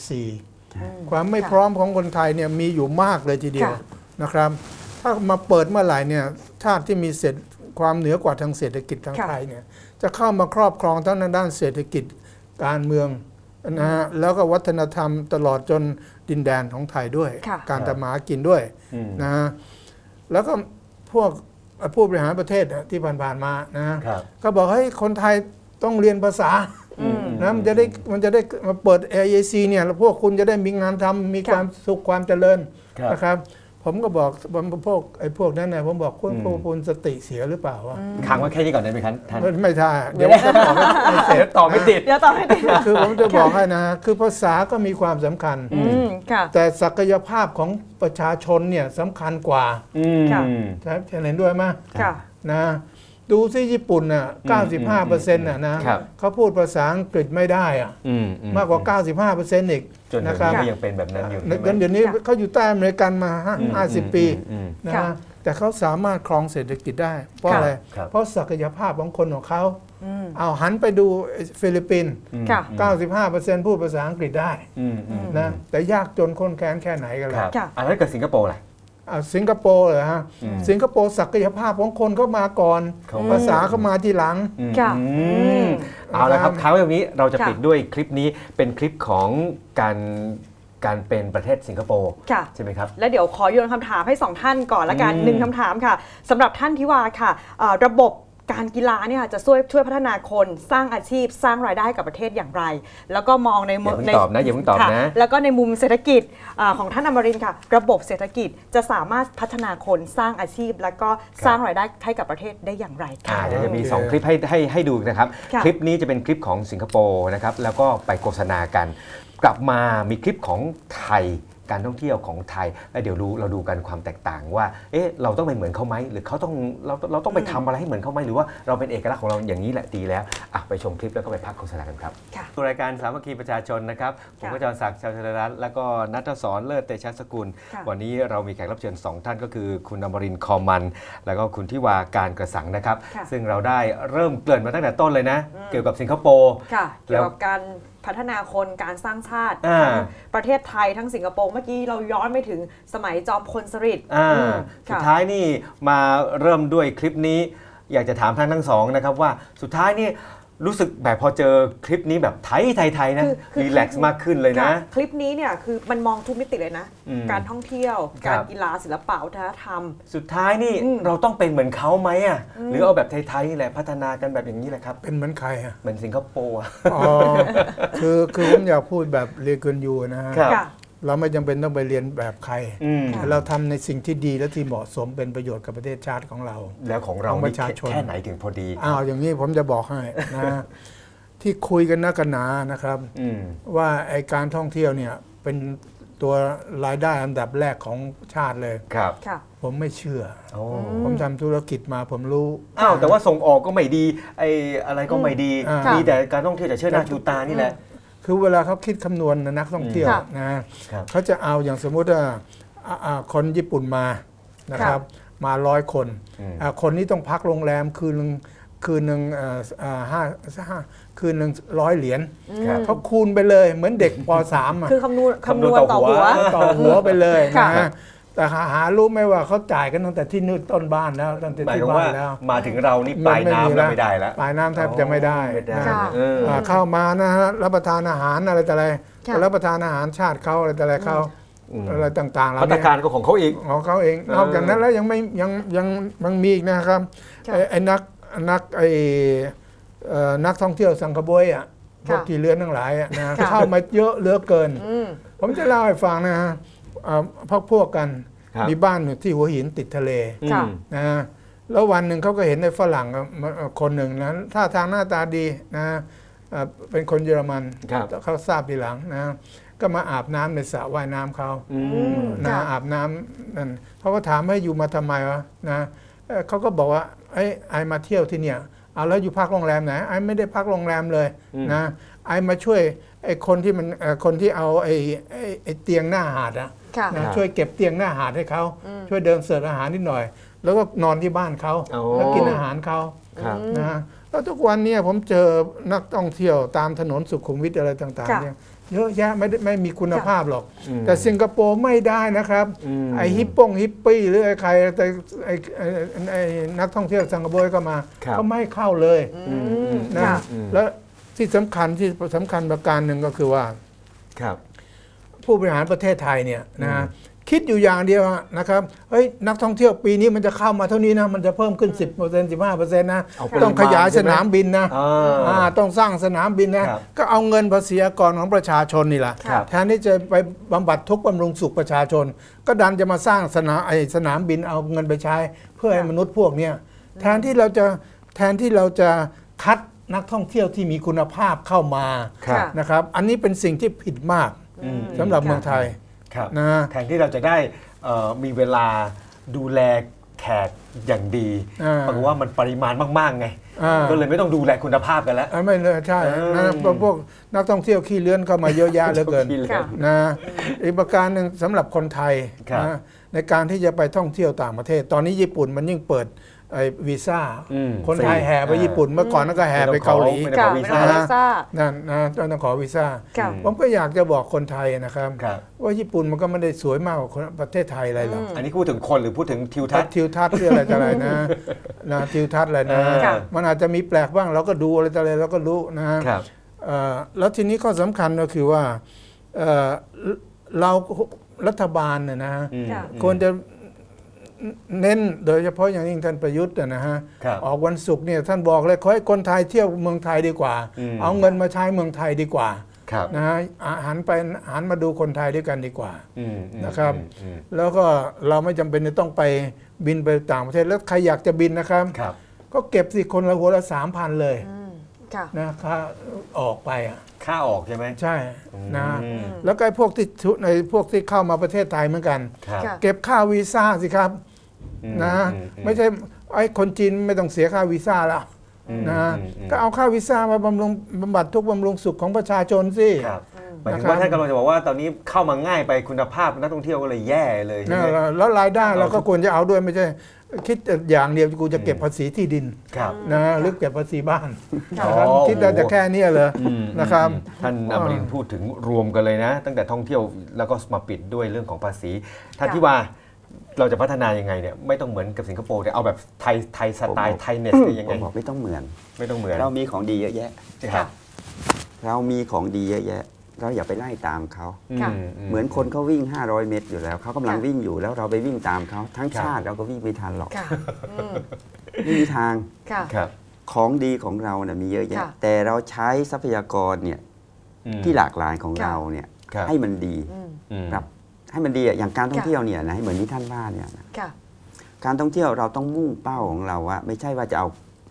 AEC ความไม่พร้อมของคนไทยเนี่ยมีอยู่มากเลยทีเดียวค่ะนะครับ ถ้ามาเปิดเมื่อไหร่เนี่ยชาติที่มีเศรษฐความเหนือกว่าทางเศรษฐกิจทางค่ะไทยเนี่ยจะเข้ามาครอบครองทั้งในด้านเศรษฐกิจการเมืองนะฮะแล้วก็วัฒนธรรมตลอดจนดินแดนของไทยด้วยค่ะการทำมาหากินด้วยอืมนะฮะแล้วก็พวกผู้บริหารประเทศน่ะที่ผ่านๆมานะฮะครับก็บอกให้ยคนไทยต้องเรียนภาษาอืม นะมันจะได้มันจะได้มาเปิด AIC เนี่ยแล้วพวกคุณจะได้มีงานทำมีค่ะความสุขความเจริญครับนะครับ ผมก็บอกพวกไอ้พวกนั้นนะผมบอกคุณอืมพวกคุณสติเสียหรือเปล่าวะค้างไว้แค่นี้ก่อนได้ไหมครับท่านไม่ไม่ใช่เดี๋ยวผมจะบอกให้เสร็จต่อไม่ติดเดี๋ยวต่อให้ดีคือผมจะบอกให้นะคือภาษาก็มีความสำคัญอืมค่ะแต่ศักยภาพของประชาชนเนี่ยสำคัญกว่าอืมค่ะใช่เห็นด้วยไหมค่ะนะ ดูซิญี่ปุ่นน่ะ 95เปอร์เซ็นต์น่ะนะ ครับเขาพูดภาษาอังกฤษไม่ได้อะอืมอืมากกว่า 95เปอร์เซ็นต์อีกจนถึนะงครับ นี้ก็ยังเป็นแบบนั้นอยู่ในใช่ไหมกันเดี๋ยวนี้ค่ะเขาอยู่ใต้อเมริกันมาห้าอืมห้าสิบปีอืมนะค่ะแต่เขาสามารถครองเศรษฐกิจได้ เพราะค่ะ อะไร ครับ เพราะศักยภาพของคนของเขา อืมเอาหันไปดูฟิลิปปินส์อืมค่ะ 95%พูดภาษาอังกฤษได้อืมอืมนะแต่ยากจนคนแค้นแค่ไหนกันคล่ะ รับค่ะอะแล้วเกิดสิงคโปร์ล่ะอะ สิงคโปร์เหรอฮะอืมสิงคโปร์ศักยภาพของคนเขามาก่อนเขาภาษาเขามาทีหลังอืมค่ะอือืมมเอาละครับนะครับค้างไว้ตรงนี้เราจะค่ะปิดด้วยคลิปนี้เป็นคลิปของการการเป็นประเทศสิงคโปร์ค่ะใช่ไหมครับ แล้วเดี๋ยวขอโยนคำถามให้สองท่านก่อนละกันอืมหนึ่งคำถามค่ะสำหรับท่านที่ว่าค่ะเอ่อระบบ การกีฬาเนี่ยค่ะจะช่วยช่วยพัฒนาคนสร้างอาชีพสร้างรายได้ให้กับประเทศอย่างไร แล้วก็มองในอย่าเพิ่งในตอบนะอย่าเพิ่งตอบค่นะ แล้วก็ในมุมเศรษฐกิจอ่าของท่านอมรินทร์ค่ะ ระบบเศรษฐกิจจะสามารถพัฒนาคนสร้างอาชีพ แล้วก็สร้างรายได้ให้กับประเทศได้อย่างไรอ่าค่ะเดี๋ยวจะมีโอเค2คลิปให้ให้ให้ดูนะครับค่ะคลิปนี้จะเป็นคลิปของสิงคโปร์นะครับแล้วก็ไปโฆษณากัน กลับมามีคลิปของไทย การท่องเที่ยวของไทยแล้วเดี๋ยวดูเราดูกันความแตกต่างว่า เอ๊ะเราต้องเป็นเหมือนเขาไหมหรือเขาต้องเราเราต้องไปทำอะไรให้เหมือนเขาไหมหรือว่าเราเป็นเอกลักษณ์ของเราอย่างนี้แหละดีแล้วอะไปชมคลิปแล้วก็ไปพักโฆษณากันครับ ค่ะรายการสามัคคีประชาชนนะครับผมค่ะก็จรศักดิ์ชาวชนรัตน์แล้วก็นัทศรเลิศเตชะสกุล ค่ะ วันนี้เรามีแขกรับเชิญ2ท่านก็คือ คุณอมรินทร์คอมัน แล้วก็คุณทิวาการกระสังนะครับ ค่ะ ซึ่งเราได้เริ่มเกริ่นมาตั้งแต่ต้นเลยนะ เกี่ยวกับสิงคโปร์ ค่ะ แล้เกี่ยววกับการพัฒนาคนการสร้างชาติอ่าทั้งประเทศไทยทั้งสิงคโปร์เมื่อกี้เราย้อนไปถึงสมัยจอมพลสฤษดิ์อ่าอืมสุดค่ะท้ายนี่มาเริ่มด้วยคลิปนี้ อยากจะถามท่านทั้งสองนะครับว่าสุดท้ายนี่ รู้สึกแบบพอเจอคลิปนี้แบบไทยไทยไทยนะคือคือรีแลกซ์มากขึ้นเลยนะ ค่ะคลิปนี้เนี่ยคือมันมองทุกมิติเลยนะ อืมการท่องเที่ยว ครัการบกีฬาศิลปะวัฒนธรรม สุดท้ายนี่อืม เราต้องเป็นเหมือนเขาไหมอะหรือเอาแบบไทยๆนี่แหละพัฒนากันแบบอย่างนี้แหละครับ เป็นเหมือนใครอะเหมือนสิงคโปร์อะ อ๋อ คือคือผมอยากพูดแบบเรียนกันอยู่นะฮะ ครับ ค่ะ เราไม่จำเป็นต้องไปเรียนแบบใคร อืมค่ะเราทำในสิ่งที่ดีและที่เหมาะสมเป็นประโยชน์กับประเทศชาติของเรา แล้วของเราของปนี่ระชาชน แค่ไหนถึงพอดีอ้าวอย่างนี้ผมจะบอกให้นะ ที่คุยกันนักกันหนานะครับ อืม ว่าไอการท่องเที่ยวเนี่ยเป็นตัวรายได้อันดับแรกของชาติเลย ครับค่ะ ผมไม่เชื่อโอ้ผมทำธุรกิจมาผมรู้ อ้าวแต่ว่าส่งออกก็ไม่ดี ไอ้อะไรก็ไม่ดี อ่ามีแต่การท่องเที่ยวจะเชิดหน้าชูตานี่แหละ คือเวลาเขาคิดคำนวณนะนักท่องเที่ยวค่ะนะครับเขาจะเอาอย่างสมมุติว่าอ่าอ่าคนญี่ปุ่นมานะครับ มาร้อยคนอืมอ่าคนนี้ต้องพักโรงแรมคืนหนึ่งคืนหนึ่งเอ่ออ่าห้าห้าคืนหนึ่งร้อยเหรียญครับเขาคูณไปเลยเหมือนเด็กป .3 อะคือคำนวณคำคำนนววณณต่ต่ออหัหัววต่อหัวไปเลยค่ะนะ แต่หาหารู้ไหมว่าเขาจ่ายกันตั้งแต่ที่นู่นต้นบ้านแล้วตั้งแต่หมายที่ความบ้าว่านแล้วมาถึงเรานี่ปลายน้ำแล้วไม่ได้แล้ว ปลายน้ำแทบจะไม่ได้ไม่ได้นะค่ะ เออ อ่าเข้ามานะฮะรับประทานอาหารอะไรแต่อะไรค่ะก็รับประทานอาหารชาติเขาอะไรแต่อะไรเขาอืม อะไรต่างๆเหล่าพัฒนี้นาการก็ของเขาอีก ของเขาเองเออนอกจากนั้นแล้วยังไม่ยังยังยังมีอีกนะครับค่ะไอ้ไอ้นักนักไอ้เอ่อนักท่องเที่ยวสังคบวยอะพวกค่ะกี่เรือนทั้งหลายอะนะค่ะ เข้ามาเยอะเหลือเกิน อืม ผมจะเล่าให้ฟังนะฮะอ่า พวกพวกกัน ครับ มีบ้านอยู่ที่หัวหินติดทะเลค่ะอืมนะฮะแล้ววันหนึ่งเขาก็เห็นในฝรั่งอะมาเอ่อคนหนึ่งนะท่าทางหน้าตาดีนะเอ่อเป็นคนเยอรมันครับ เขาทราบทีหลังนะก็มาอาบน้ำในสระว่ายน้ำเขา อือืมมนะค่ะ อาบน้ำนั่นเขาก็ถามให้อยู่มาทำไมวะนะเอ่อเขาก็บอกว่าไอ้ไอมาเที่ยวที่เนี่ย เอาแล้วอยู่พักโรงแรมไหนไอไม่ได้พักโรงแรมเลยอืมนะไอมาช่วยไอ้คนที่มันเอ่อคนที่เอาไอ้ไอ้ไอ้เตียงหน้าหาดอะค่ะนะช่วยเก็บเตียงหน้าหาดให้เขาช่วยเดินเสิร์ฟอาหารนิดหน่อย แล้วก็นอนที่บ้านเขาโอ้แล้วกินอาหารเขาครับนะฮะแล้วทุกวันเนี่ยผมเจอนักท่องเที่ยวตามถนนสุขุมวิทอะไรต่างค่ะๆเนี่ย เยอะแยะไม่ได้ไม่มีคุณภาพหรอกอืมแต่สิงคโปร์ไม่ได้นะครับอืมไอฮิปปงฮิปปี้หรือไอใครแต่ไอไอ้ไอนักท่องเที่ยวสิงคโปร์ก็มาครับเขาไม่ให้เข้าเลยอืมนะค่ะแล้วที่สำคัญที่สำคัญประการหนึ่งก็คือว่า ครับ ผู้บริหารประเทศไทยเนี่ยนะ คิดอยู่อย่างเดียวนะครับเฮ้ยนักท่องเที่ยวปีนี้มันจะเข้ามาเท่านี้นะ มันจะเพิ่มขึ้น 10% 15%นะเอาปริมาณต้องขยายสนามบินนะอ่าอ่าต้องสร้างสนามบินนะครับก็เอาเงินภาษีอากรของประชาชนนี่แหละครับแทนที่จะไปบำบัดทุกข์บำรุงสุขประชาชน ก็ดันจะมาสร้างสนามไอสนามบินเอาเงินไปใช้ เพื่อให้มนุษย์พวกเนี้ยแทนที่เราจะแทนที่เราจะคัดนักท่องเที่ยวที่มีคุณภาพเข้ามาครับค่ะนะครับ อันนี้เป็นสิ่งที่ผิดมากอืมสำหรับเมืองไทยครับ นะแทนที่เราจะได้เอ่อมีเวลาดูแลแขกอย่างดีอ่าปรากฏว่ามันปริมาณมากๆไงอ่าก็เลยไม่ต้องดูแลคุณภาพกันแล้วอ่าไม่เลยใช่เออนะพวกพวกนักท่องเที่ยวขี้เลื้อนเข้ามาเยอะแยะเหลือเกินขี้เลื้อนค่ะนะอีกประการหนึ่งสำหรับคนไทยครับนะ ในการที่จะไปท่องเที่ยวต่างประเทศ ตอนนี้ญี่ปุ่นมันยิ่งเปิดไอ้วีซ่าอืมคนไทยฟรีแห่ไปญี่ปุ่น เมื่อก่อนนั้นก็แห่ไปเกาหลีไม่ต้ค่ะองขอวีไม่ซ่าต้องขอวีซ่านั่นนะต้องขอวีซ่าค่ะผมก็อยากจะบอกคนไทยนะครับครับ ว่าญี่ปุ่นมันก็ไม่ได้สวยมากกว่าคนประเทศไทยอะไรหรอกอันนี้พูดถึงคนหรือพูดถึงทิวทัทัศศน์ทิวทัศน์หรืออะไรต่ออะไรนะนะทิวทัศน์อะไรนะค่ะมันอาจจะมีแปลกบ้างเราก็ดูอะไรต่ออะไรเราก็รู้นะครับเอ่อแล้วทีนี้ข้อสำคัญก็คือว่าเอ่อเรา รัฐบาลเนี่ยนะฮะอืมค่ะควรจะเน้นโดยเฉพาะอย่างยิ่งท่านประยุทธ์นะฮะครับออกวันศุกร์เนี่ยท่านบอกเลยขอให้คนไทยเที่ยวเมืองไทยดีกว่าอืมเอาเงินมาใช้เมืองไทยดีกว่าครับนะฮะอะหันไปหันมาดูคนไทยด้วยกันดีกว่าอืมอืมนะครับอืมแล้วก็เราไม่จำเป็นจะต้องไปบินไปต่างประเทศแล้วใครอยากจะบินนะครับครับก็เก็บสิคนละหัวละสามพันเลยอืม ค่ะ นะค่าออกไปอะค่าออกใช่ไหมใช่นะอืมแล้วก็ไอ้พวกที่ทุในพวกที่เข้ามาประเทศไทยเหมือนกัน ครับค่ะ เก็บค่าวีซ่าสิครับ อืมนะอือืไม่ใช่ไอ้คนจีนไม่ต้องเสียค่าวีซ่าแล้วอืมนะอืมอืมก็เอาค่าวีซ่ามาบำรุงบำบัดทุกข์บำรุงสุขของประชาชนสิ ครับหมายถึงนะครับว่าท่านกำลังจะบอกว่าตอนนี้เข้ามาง่ายไปคุณภาพนักท่องเที่ยวก็เลยแย่เลยใช่นะไหม แล้วแล้วรายได้เราก็ควรจะเอาด้วยไม่ใช่ คิดแต่อย่างเดียวกูจะเก็บภาษีที่ดินครับนะหรือเก็บภาษีบ้านอ๋อนะครับคิดได้แต่แค่เนี้ยเลยอืมนะครับท่านอมรินทร์พูดถึงรวมกันเลยนะ ตั้งแต่ท่องเที่ยวแล้วก็มาปิดด้วยเรื่องของภาษีท่านค่ะที่ว่าเราจะพัฒนายังไงเนี่ยไม่ต้องเหมือนกับสิงคโปร์แต่เอาแบบไทยไทยสไตล์ไทยเนสเนี่ยยังผไงมบอกไม่ต้องเหมือน ไม่ต้องเหมือน เรามีของดีเยอะแยะครับเรามีของดีเยอะแยะ เราอย่าไปไล่ตามเขา ค่ะเหมือนคนเขาวิ่ง 500 เมตรอยู่แล้ว เขากำลังค่ะวิ่งอยู่แล้วเราไปวิ่งตามเขา ทั้งครับชาติเราก็วิ่งไม่ทันหรอกค่ะอืมไม่มีทาง ค่ะ ครับของดีของเราเนี่ยมีเยอะแยะ ค่ะ แต่เราใช้ทรัพยากรเนี่ยอืมที่หลากหลายของค่ะเราเนี่ยครับให้มันดีอืมอืม ครับ ให้มันดีอะอย่างการท่องค่ะเที่ยวเนี่ยนะให้เหมือนที่ท่านว่าเนี่ยนะ ค่ะ การท่องเที่ยวเราต้องมุ่งเป้าของเราว่า ไม่ใช่ว่าจะเอา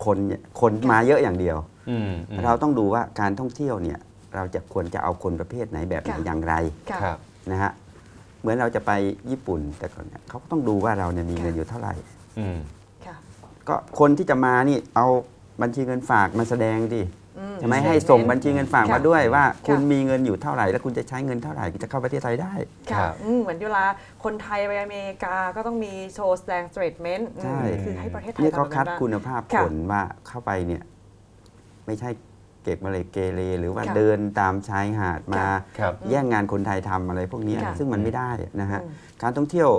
คนเนี่ยคนมาเยอะอย่างเดียว อืมอืม เราต้องดูว่าการท่องเที่ยวเนี่ย เราจะควรจะเอาคนประเภทไหนแบบไหนค่ะ อย่างไรค่ะครับ นะฮะเหมือนเราจะไปญี่ปุ่นแต่ก่อนเนี่ยเขาก็ต้องดูว่าเราเนี่ยมีค่ะเงินอยู่เท่าไหร่ อืม ค่ะก็คนที่จะมานี่เอาบัญชีเงินฝากมาแสดงดิอื ใช่ไหมให้ส่งบัญชีเงินฝากค่ะมาด้วยว่าคุณค่ะมีเงินอยู่เท่าไหร่ แล้วคุณจะใช้เงินเท่าไหร่จะเข้าประเทศไทยได้ ครัค่ะบอืมเหมือนเวลาคนไทยไปอเมริกาก็ต้องมีโชว์แสดงสเตรทเมนต์ใช่ คือให้ประเทศไทยนี่เขาทำแบบคัดนั้นคุณภาพค่ะ คนว่าเข้าไปเนี่ย ไม่ใช่เก็บมาเลยเกเรหรือว่าค่ะเดินตามชายหาดมาครับแย่งงานคนไทยทำอะไรพวกเนี้ยค่ะซึ่งมันไม่ได้นะฮะอืมการท่องเที่ยว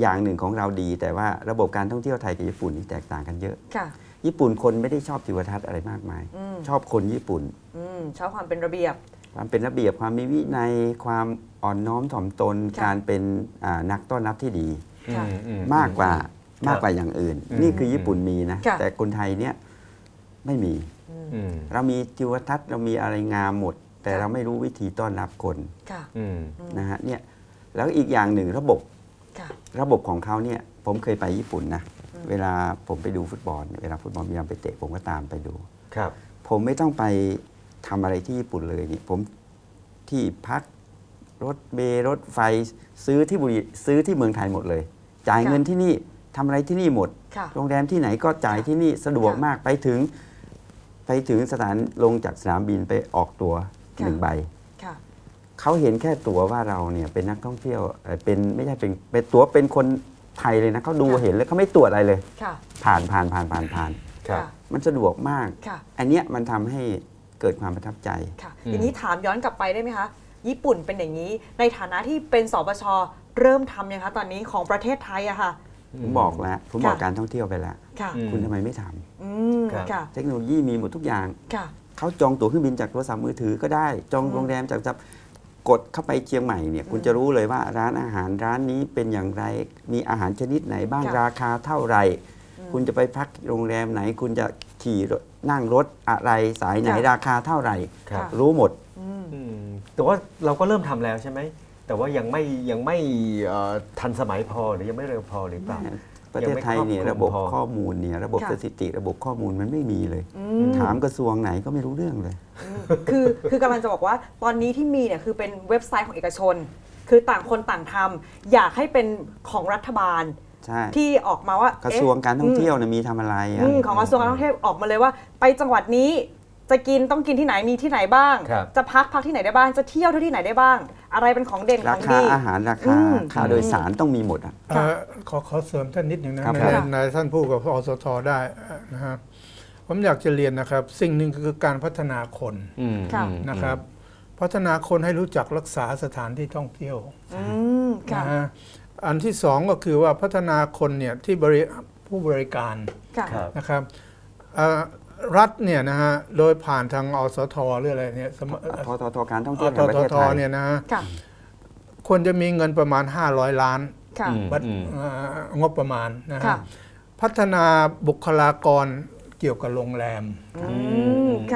อย่างหนึ่งของเราดี แต่ว่าระบบการท่องเที่ยวไทยกับญี่ปุ่นนี่แตกต่างกันเยอะค่ะญี่ปุ่นคนไม่ได้ชอบทิวทัศน์อะไรมากมายอืมชอบคนญี่ปุ่นอืมชอบความเป็นระเบียบ ความเป็นระเบียบความมีวินัยความอ่อนน้อมถ่อมตนค่ะการเป็นอ่านักต้อนรับที่ดีค่ะอือืมากกว่าครับมากกว่าอย่างอื่นอืมนี่คือญี่ปุ่นมีนะค่ะแต่คนไทยเนี่ยไม่มีอืม เรามีทิวทัศน์เรามีอะไรงามหมด แต่ค่ะเราไม่รู้วิธีต้อนรับคนค่ะอืมนะฮะเนี่ยแล้วอีกอย่างหนึ่งระบบค่ะระบบของเขาเนี่ยผมเคยไปญี่ปุ่นนะอืมเวลาผมไปดูฟุตบอลเนี่ยเวลาฟุตบอลมียามไปเตะผมก็ตามไปดูครับ ผมไม่ต้องไปทำอะไรที่ญี่ปุ่นเลยนี่ผมที่พักรถเมล์รถไฟซื้อที่บุรีซื้อที่เมืองไทยหมดเลย จ่ายค่ะเงินที่นี่ทำอะไรที่นี่หมดค่ะโรงแรมที่ไหนก็จ่ายที่นี่สะดวกค่ะมากไปถึง ไปถึงสถานลงจากสนามบินไปออกตัวค่ะหนึ่งใบค่ะ เขาเห็นแค่ตั๋วว่าเราเนี่ยเป็นนักท่องเที่ยวเอ่อเป็นไม่ใช่เป็นเป็นตั๋วเป็นคนไทยเลยนะเขาดูค่ะ เห็นแล้วเขาไม่ตรวจอะไรเลย ค่ะ ผ่านผ่านผ่านผ่านผ่าน ครับ มันสะดวกมาก ค่ะ อันเนี้ยมันทำให้เกิดความประทับใจ ค่ะอืม ทีนี้ถามย้อนกลับไปได้ไหมคะ ญี่ปุ่นเป็นอย่างนี้ ในฐานะที่เป็นสปชเริ่มทำยังคะตอนนี้ของประเทศไทยอะค่ะ ผมบอกแล้วผมบอกค่ะการท่องเที่ยวไปแล้วค่ะอืมคุณทำไมไม่ทำอืมครับค่ะเทคโนโลยีมีหมดทุกอย่างค่ะเขาจองตั๋วเครื่องบินจากโทรศัพท์มือถือก็ได้ จองอืมโรงแรมจากจับกดเข้าไปเชียงใหม่เนี่ยคุณจะรู้เลยว่าร้านอาหารร้านนี้เป็นอย่างไร มีอาหารชนิดไหนบ้างค่ะราคาเท่าไหร่อืมคุณจะไปพักโรงแรมไหน คุณจะขี่รถนั่งรถอะไรสายไหนค่ะราคาเท่าไหร่ครับค่ะรู้หมดอืมอืมแต่ว่าเราก็เริ่มทำแล้วใช่ไหม แต่ว่ายังไม่ยังไม่เอ่อทันสมัยพอหรือยังไม่เร็วพอหรือเปล่า ประเทศไทยเนี่ยยังไม่ระบบครอบคลุมพอ ข้อมูลเนี่ยระบบค่ะ สถิติ ระบบข้อมูลมันไม่มีเลย อืมถามกระทรวงไหนก็ไม่รู้เรื่องเลยอืมคือคือกำลังจะบอกว่าตอนนี้ที่มีเนี่ยคือเป็นเว็บไซต์ของเอกชน คือต่างคนต่างทำอยากให้เป็นของรัฐบาลใช่ที่ออกมาว่ากระเอ๊ทรวงการท่องเที่ยวเนี่ยมีทำอะไรอือะมของกระทรวงการท่องเที่ยวออกมาเลยว่า ไปจังหวัดนี้ จะกินต้องกินที่ไหนมีที่ไหนบ้าง ครับ จะพักพักที่ไหนได้บ้าง จะเที่ยวที่ไหนได้บ้าง อะไรเป็นของเด่นขราองคาดี อาหารราอืคาม ค่าโดยสารต้องมีหมดอะค่ะเอ่อขอขอเสริมท่านนิดหนึ่งนะครับ ในครับในท่านพูดกับอสทได้นะฮะผมอยากจะเรียนนะครับ สิ่งหนึ่งคือการพัฒนาคนอืมค่ะ อืม นะครับ พัฒนาคนให้รู้จักรักษาสถานที่ท่องเที่ยวอืมค่ะ นะฮะอันที่สองก็คือว่าพัฒนาคนเนี่ยที่บริผู้บริการค่ะ ครับ นะครับเอ่อ รัฐเนี่ยนะฮะโดยผ่านทางอสทหรืออะไรเนี่ยสมทททการท่องเที่ยวแห่งประทเทศไทยเนี่ยนะฮะควรจะมีเงินประมาณ 500 ล้านค่ะอืมบัตเอ่องบประมาณนะฮะพัฒนาบุคลากรเกี่ยวกับโรงแรม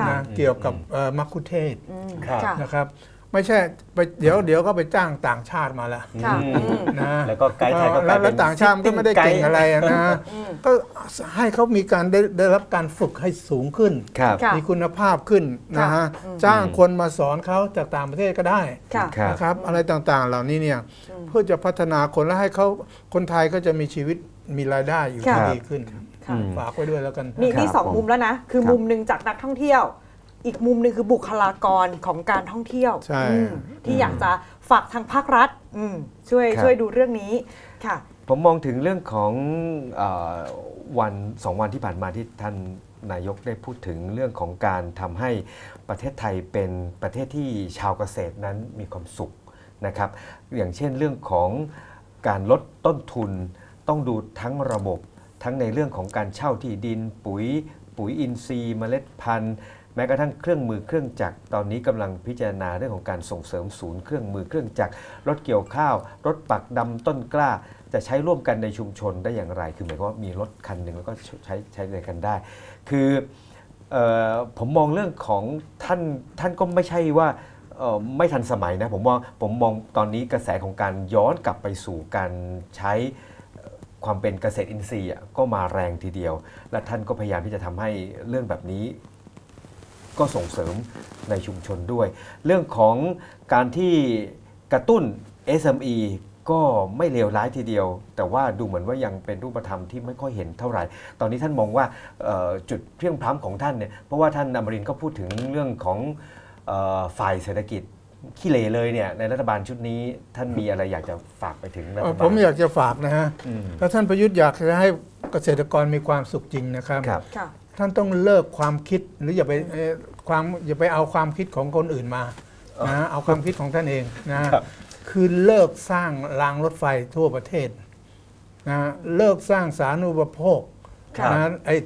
นะเกี่ยวกับมัคคุเทศนะครับ ไม่ใช่ไปเดี๋ยวเดี๋ยวก็ไปจ้างต่างชาติมาละค่ะอืมอืมนะ แล้วก็ไกด์ไทยก็กแล้ลายวเป็แล้วน ต่างชาติมันก็ไม่ได้เก่งอะไรอะนะอืมก็ให้เขามีการได้ได้รับการฝึกให้สูงขึ้น ครับ ค่ะ มีคุณภาพขึ้นนะฮะอืมจ้างคนมาสอนเขาจากต่างประเทศก็ได้ค่ะ ครับ นะครับ อะไรต่างๆ เหล่านี้เนี่ยอืมเพื่อจะพัฒนาคนและให้เขาคนไทยก็จะมีชีวิตมีรายได้อยู่ค่ะที่ดีขึ้น ค่ะ ฝากไว้ด้วยแล้วกัน นี่ครับนี่สองผมมุมแล้วนะ คือครับ มุมหนึ่งจากนักท่องเที่ยว อีกมุมหนึ่งคือบุคลากรของการท่องเที่ยวใช่อืมที่อยากจะฝากทางภาครัฐอืมช่วยครับ ช่วยดูเรื่องนี้ค่ะ ผมมองถึงเรื่องของเออวันสองวันที่ผ่านมาที่ท่านนายกได้พูดถึงเรื่องของการทำให้ประเทศไทยเป็นประเทศที่ชาวเกษตรนั้นมีความสุขนะครับ อย่างเช่นเรื่องของการลดต้นทุนต้องดูทั้งระบบ ทั้งในเรื่องของการเช่าที่ดินปุ๋ย ปุ๋ยอินทรีย์เมล็ดพันธุ์ แม้กระทั่งเครื่องมือเครื่องจักรตอนนี้กำลังพิจารณาเรื่องของการส่งเสริมศูนย์เครื่องมือเครื่องจักรรถเกี่ยวข้าว รถปักดำต้นกล้า จะใช้ร่วมกันในชุมชนได้อย่างไร คือหมายความว่ามีรถคันหนึ่งแล้วก็ใช้ใช้ในกันได้ คือออผมมองเรื่องของท่านท่านก็ไม่ใช่ว่าไม่ทันสมัยนะผมมองผมมองตอนนี้กระแสของการย้อนกลับไปสู่การใช้ ความเป็นเกษตรอินทรีย์ก็มาแรงทีเดียว และท่านก็พยายามที่จะทำให้เรื่องแบบนี้ก็ส่งเสริมในชุมชนด้วย เรื่องของการที่กระตุ้น SME ก็ไม่เลวร้ายทีเดียว แต่ว่าดูเหมือนว่ายังเป็นรูปธรรมที่ไม่ค่อยเห็นเท่าไหร่ ตอนนี้ท่านมองว่าจุดเพียงพล้ำของท่านเนี่ยเพราะว่าท่านอมรินก็พูดถึงเรื่องของออฝ่ายเศรษฐกิจ ขี้เหร่เลยเนี่ยในรัฐบาลชุดนี้ท่านมีอะไรอยากจะฝากไปถึงรัฐเอ่อบาล ผมอยากจะฝากนะฮะอืมถ้าท่านประยุทธ์อยากจะให้เกษตรกรมีความสุขจริงนะครับครับค่ะท่านต้องเลิกความคิดหรืออย่าไปเอ่อความอย่าไปเอาความคิดของคนอื่นมานะเอาความคิดของท่านเองนะครับคือเลิกสร้างรางรถไฟทั่วประเทศนะเลิกสร้างสาธารณูปโภคครับนะไอ้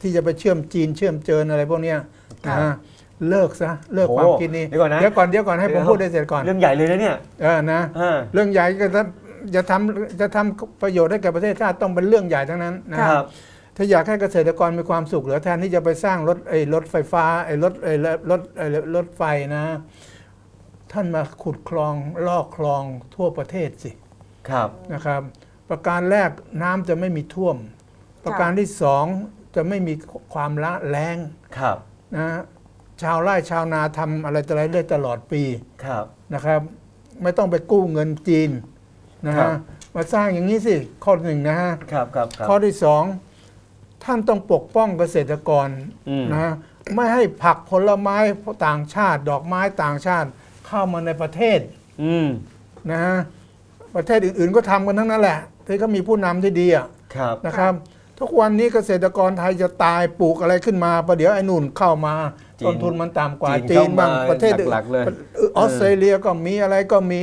ที่จะไปเชื่อมจีนเชื่อมเจินอะไรพวกเนี้ยครันะบ เลิกซะเลิกโอ้ความคิดนี้เดี๋ยวก่อนนะเดี๋ยวก่อนเดี๋ยวก่อนให้ผมพูดได้เสร็จก่อนเรื่องใหญ่เลยนะเนี่ยเออนะอ่าเรื่องใหญ่ก็จะจะทำจะทำประโยชน์ให้แก่ประเทศชาติต้องเป็นเรื่องใหญ่ทั้งนั้นนะครับถ้าอยากให้เกษตรกรมีความสุขเหลือแทนที่จะไปสร้างรถไอ้รถไฟฟ้าไอ้รถไอ้รถไอ้รถไฟนะ ท่านมาขุดคลองลอกคลองทั่วประเทศสิครับนะครับ ประการแรกน้ำจะไม่มีท่วม ประการที่สองจะไม่มีความละแรงครับนะ ชาวไร่ชาวนาทำอะไรต่ออะไรได้ตลอดปีครับ นะครับ ไม่ต้องไปกู้เงินจีนนะครัฮะบ มาสร้างอย่างนี้สิ ข้อหนึ่งนะฮะ ครับครับครับ ข้อที่สองท่านต้องปกป้องเกษตรกรอืม นะฮะไม่ให้ผักผลไม้ต่างชาติ ดอกไม้ต่างชาติเข้ามาในประเทศอืมนะฮะประเทศอื่นๆก็ทำกันทั้งนั้นแหละที่เขามีผู้นำที่ดีอะครับ นะครับ ทุกวันนี้เกษตรกรไทยจะตายปลูกอะไรขึ้นมาประเดี๋ยวไอ้นู่นเข้ามาจีนต้นทุนมันต่ำกว่าจีนจีนบ้างเข้ามาประเทศหลักๆเลยออสเตรเลียก็มีอะไรก็มี